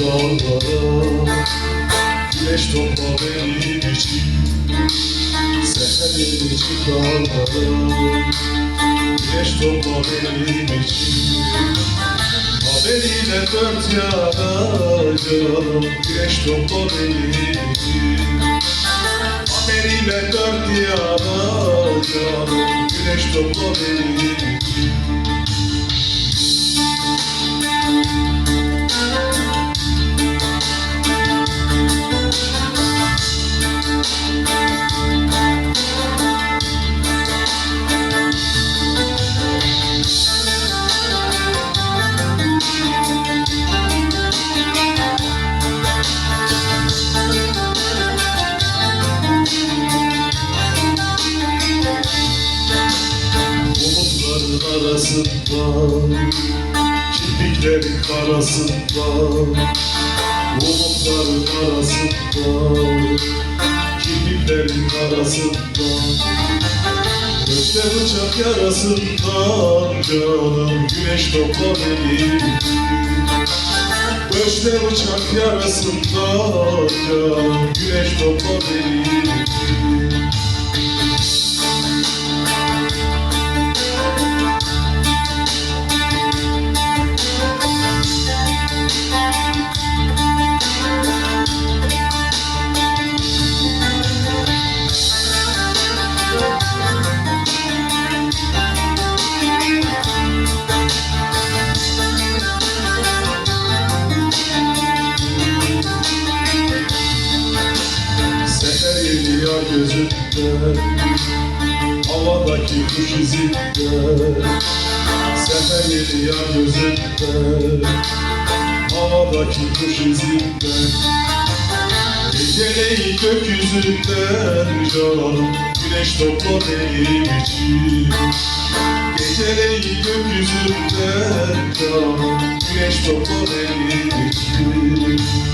dağlara Güneş topla benim için Seher çıkarlara Güneş topla benim için Haberiyle dört yanacağım Güneş topla benim için Haberiyle dört yanacağım Güneş topla benim için Bulutların arasında Kirpiklerin arasında Bulutların arasında Kirpiklerin arasında Gökte bıçak yarasından Canım güneş topla beni Göçte bıçak yarasından Canım güneş topla beni gözümde Havadaki kuş izinde Seher geliyor gözümde Havadaki kuş izinde Geceleyin gökyüzünden canım Güneş topla benim için. Geceleyin gökyüzünden canım Güneş topla benim için